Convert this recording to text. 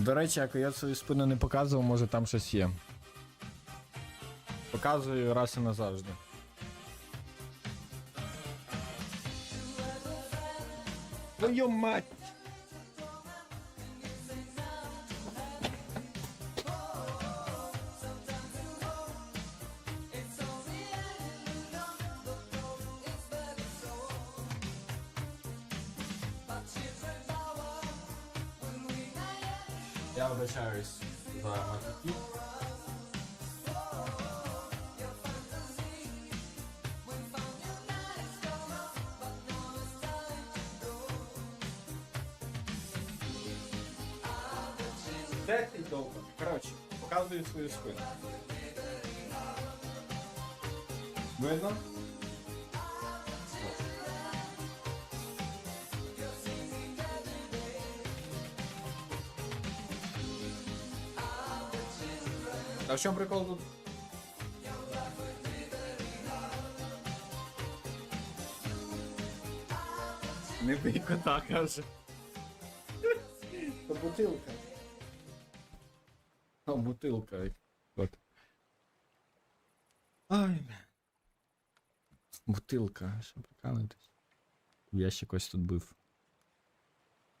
До речі, як я свою спину не показував, може там щось є. Показую раз і назавжди. Твою мать! Я вибачаюсь за матюки. Де ти довго? Коротше, показую свою спину. Видно? А в чому прикол тут? Не бий кота, каже. То бутилка. А, бутилка. От. Ай. Бутилка, що прикалуєтесь? Я ще когось тут бив.